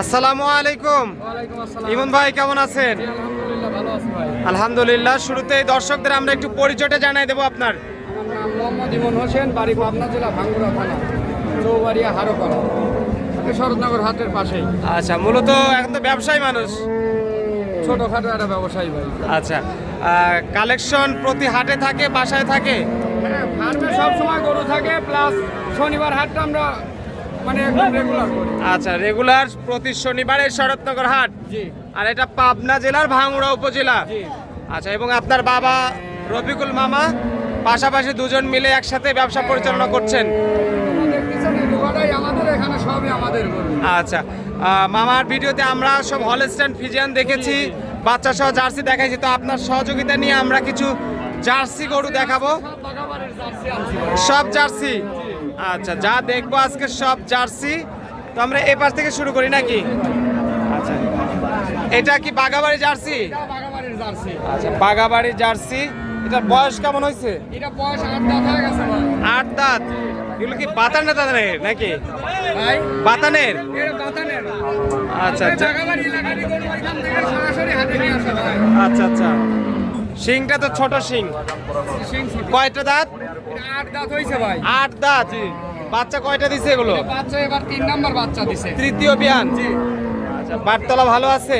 আসসালামু আলাইকুম। ইমন ভাই কেমন আছেন? আলহামদুলিল্লাহ শুরুতেই দর্শকদের আমরা একটু পরিচয়টা জানাই দেবো আপনার। মোহাম্মদ ইমন হোসেন বাড়ি পাবনা জেলা ভাঙ্গুড়া থানা চৌবাড়িয়া হারোপাড়া শরৎনগর হাটের পাশেই। আচ্ছা মূলত এখন তো ব্যবসায়ী মানুষ। ছোটখাটো একটা ব্যবসায়ী ভাই। আচ্ছা কালেকশন প্রতি হাটে থাকে বাসায় থাকে? হ্যাঁ ফার্মে সবসময় গরু থাকে প্লাস শনিবার হাটটা আমরা মানে একদম রেগুলার করি। আচ্ছা রেগুলার প্রতি শনিবারে শরৎনগর হাট? জি। আর এটা পাবনা জেলার ভাঙুড়া উপজেলা। জি। আচ্ছা এবং আপনার বাবা রফিকুল মামা পাশাপাশি দুজন মিলে একসাথে ব্যবসা পরিচালনা করছেন। আচ্ছা মামার ভিডিওতে আমরা সব হলস্ট্যান্ড ফিজিয়ান দেখেছি বাচ্চা সহ জার্সি দেখাইছি তো আপনার সহযোগিতা নিয়ে আমরা কিছু জার্সি গরু দেখাবো। সব জার্সি? আচ্ছা যা দেখব আজকে সব জার্সি। তো আমরা এ পাশ থেকে শুরু করি নাকি? আচ্ছা এটা কি বাগাবাড়ি জার্সি? এটা আচ্ছা বাগাবাড়ি জার্সি। এটার বয়স কেমন হয়েছে? এটা বয়স আট দাঁত হয়ে গেছে আট দাঁত? এগুলো কি বাতান না নাকি? ভাই বাতানের? বাতানের। আচ্ছা আচ্ছা। ভাই। আচ্ছা আচ্ছা। শিংটা তো ছোট শিং। সিং কয়টা দাঁত? আট দাঁত হয়েছে ভাই। আট দাঁত বাচ্চা কয়টা দিছে এগুলো? বাচ্চা এবার তিন নাম্বার বাচ্চা দিছে। তৃতীয় বিয়ান? জি। আচ্ছা বাটতলা ভালো আছে?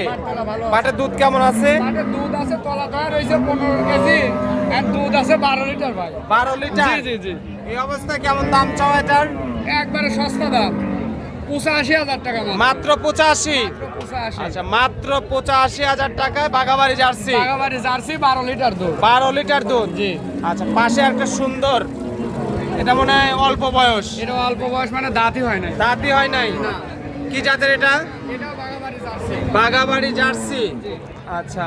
বাটের দুধ কেমন আছে? দুধ আছে তলা তলা রয়েছে পনেরো কেজি। আর দুধ আছে বারো লিটার ভাই। বারো লিটার? জি জি জি। এই অবস্থায় কেমন দাম চাও এটার? একবারে সস্তা দাম। পঁচাশি হাজার টাকা মাত্র। পঁচাশি। আচ্ছা মাত্র পঁচাশি হাজার টাকায় বাগাবাড়ি জার্সি। বাগাবাড়ি জার্সি বারো লিটার দুধ। বারো লিটার দুধ? জি। আচ্ছা পাশে একটা সুন্দর এটা মনে হয় অল্প বয়স। এটা অল্প বয়স মানে দাঁতই হয় নাই। দাঁতই হয় নাই? কি জাতের এটা? বাগাবাড়ি জার্সি। আচ্ছা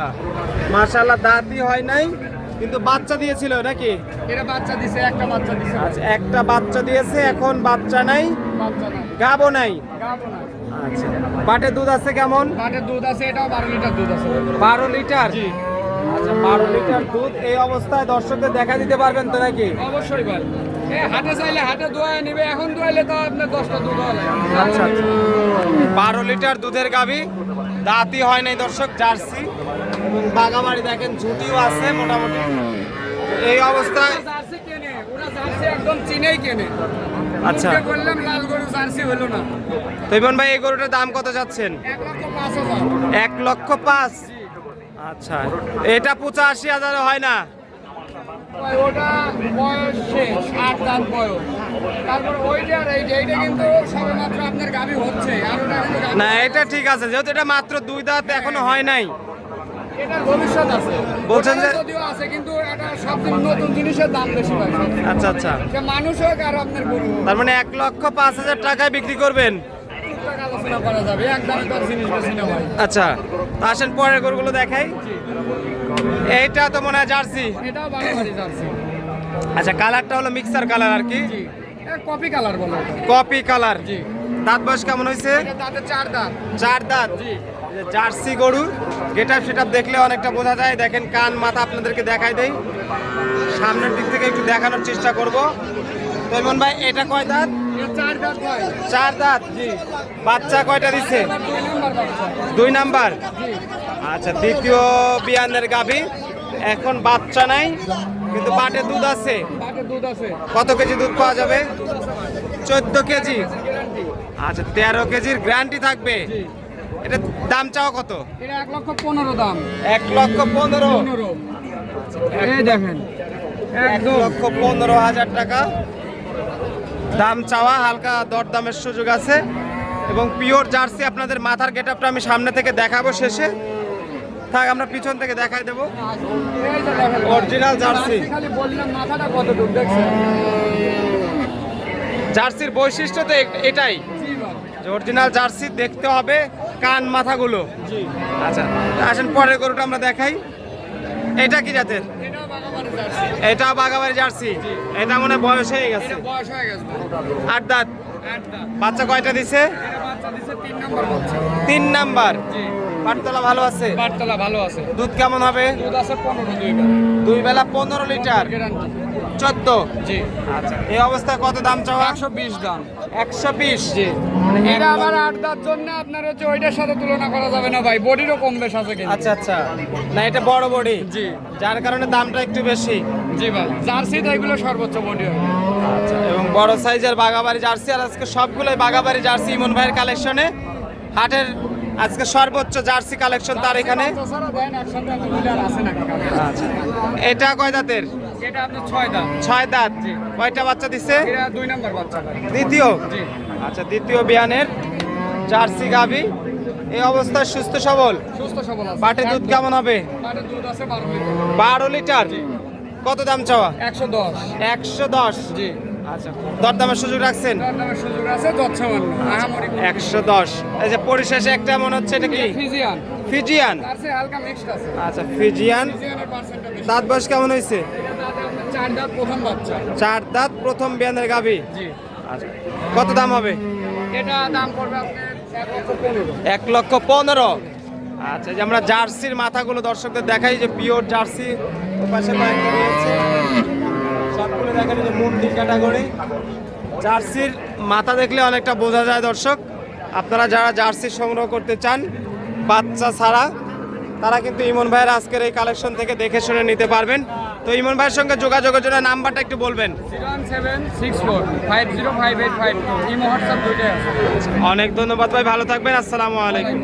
মাশাল্লাহ দাঁতই হয় নাই কিন্তু বাচ্চা দিয়েছিল নাকি? এটা বাচ্চা দিছে একটা বাচ্চা দিছে। আচ্ছা একটা বাচ্চা দিয়েছে এখন বাচ্চা নাই। নাই নাই? গাবো না আচ্ছা। বাটে দুধ আছে কেমন? মাঠের দুধ আছে এটাও বারো লিটার দুধ আছে। বারো লিটার? আচ্ছা বারো লিটার দুধ এই অবস্থায় দর্শকদের দেখা দিতে পারবেন তো নাকি? অবশ্যই ভাই। হাটে চাইলে হাটে দোয়ায় নিবে এখন দোয়াইলে তো আপনার দশটা দুধ আচ্ছা আচ্ছা। বারো লিটার দুধের গাবি। দাঁতই হয় নাই দর্শক জার্সি। এবং বাগাবাড়ি দেখেন ঝুটিও আছে মোটামুটি। এই অবস্থায় জার্সি কেনে ওরা জার্সি একদম চিনেই কেনে। আচ্ছা। বললাম লাল গরু জার্সি হলো না। তো ইমন ভাই এই গরুটার দাম কত যাচ্ছেন? এক লক্ষ পাঁচ আচ্ছা। এটা পঁচাশি হাজার হয় না? ওটা বয়স শেষ আট দাঁত বয়স। তারপর ওইটা আর এইটা এইটা কিন্তু সবেমাত্র আপনার গাভি হচ্ছে আর ওটা না এটা ঠিক আছে যেহেতু এটা মাত্র দুই দাঁত এখনও হয় নাই। বলছেন যে-। আচ্ছা আচ্ছা। মানুষ হোক আর আপনার তার মানে এক লক্ষ পাঁচ হাজার টাকায় বিক্রি করবেন? আচ্ছা তো আসেন পরের গরুগুলো দেখাই। এইটা তো মনে হয় জার্সি। আচ্ছা কালারটা হলো মিক্সার কালার আর কি? জি। কপি কালার বলে কপি কালার। জি। দাঁত বয়স কেমন হয়েছে? চার দাঁত। চার দাঁত। জি। জার্সি গরু গেট আপ সেট দেখলে অনেকটা বোঝা যায়। দেখেন কান মাথা আপনাদেরকে দেখাই দেই। সামনের দিক থেকে একটু দেখানোর চেষ্টা করব। তৈমন ভাই এটা কয় দাঁত? চার দাঁত জি। বাচ্চা কয়টা দিচ্ছে দুই নম্বর। আচ্ছা দ্বিতীয় বিয়ানের গাভী। এখন বাচ্চা নাই কিন্তু বাটে দুধ আছে। কত কেজি দুধ পাওয়া যাবে? চোদ্দ কেজি। আচ্ছা তেরো কেজির গ্যারান্টি থাকবে। এটা দাম চাও কত? এটা এক লক্ষ পনেরো দাম। এক লক্ষ পনেরো। এই দেখেন এক লক্ষ পনেরো হাজার টাকা। দাম চাওয়া হালকা দরদামের সুযোগ আছে। এবং পিওর জার্সি আপনাদের মাথার গেটআপটা আমি সামনে থেকে দেখাবো শেষে। থাক আমরা পিছন থেকে দেখাই দেবো। দূর দেখছেন? জার্সির বৈশিষ্ট্য তো এটাই। অরিজিনাল জার্সি দেখতে হবে কান মাথাগুলো। আচ্ছা আসেন পরের গরুটা আমরা দেখাই। এটা কি জাতের? এটা বাগাবাড়ি জার্সি এটা মনে বয়স হয়ে গেছে। আট দাঁত। বাচ্চা কয়টা দিছে? তিন নম্বর পাটতলা ভালো আছে? বাটতলা ভালো আছে। দুধ কেমন হবে? দুধ আছে পনেরো দুই বেলা পনেরো লিটার। গ্যারান্টি চোদ্দ। জি। আচ্ছা এই অবস্থায় কত দাম চাওয়া? একশো বিশ দাম। একশো বিশ। জি। এটা আবার আট দাঁত জন্য আপনার হচ্ছে ওইটার সাথে তুলনা করা যাবে না ভাই বডিরও কম বেশ আছে কিন্তু। আচ্ছা আচ্ছা। না এটা বড় বডি জি। যার কারণে দামটা একটু বেশি। জি ভাই জার্সি এগুলো সর্বোচ্চ বডি হবে। আচ্ছা এবং বড় সাইজের বাগাবাড়ি জার্সি আর আজকে সবগুলোই বাগাবাড়ি জার্সি ইমন ভাইয়ের কালেকশনে হাটের আজকে সর্বোচ্চ জার্সি কালেকশন তার এখানে? আচ্ছা। এটা কয় দাঁতের? এটা আপনার ছয় ছয় দাঁত। জি। কয়টা বাচ্চা দিচ্ছে দুই নম্বর বাচ্চা দ্বিতীয়? আচ্ছা দ্বিতীয় বিয়ানের জার্সি গাভি। এই অবস্থায় সুস্থ সবল? সুস্থ সবল পাটে দুধ কেমন হবে? বারো লিটার। কত দাম চাওয়া? একশো দশ। একশো দশ? জি। আচ্ছা দরদামের সুযোগ রাখছেন? একশো দশ। এই যে পরিশেষে একটা মনে হচ্ছে এটা কি? ফিজিয়ান। ফিজিয়ান? আচ্ছা ফিজিয়ান। দাঁত বয়স কেমন হয়েছে? চার দাঁত প্রথম বাচ্চা। চার দাঁত প্রথম বিয়ানের গাভি? জি। আচ্ছা কত দাম হবে? এটা দাম পড়বে আপনার এক লক্ষ পনেরো। আচ্ছা যে আমরা জার্সির মাথাগুলো দর্শকদের দেখাই যে পিওর জার্সি পাশে কয়েকটা রয়েছে। সবগুলো দেখেন যে মুন্ডি ক্যাটাগরি। জার্সির মাথা দেখলে অনেকটা বোঝা যায় দর্শক। আপনারা যারা জার্সি সংগ্রহ করতে চান বাচ্চা ছাড়া তারা কিন্তু ইমন ভাইয়ের আজকের এই কালেকশন থেকে দেখে শুনে নিতে পারবেন। তো ইমন ভাইয়ের সঙ্গে যোগাযোগের জন্য নাম্বারটা একটু বলবেন। অনেক ধন্যবাদ ভাই ভালো থাকবেন আসসালামু আলাইকুম।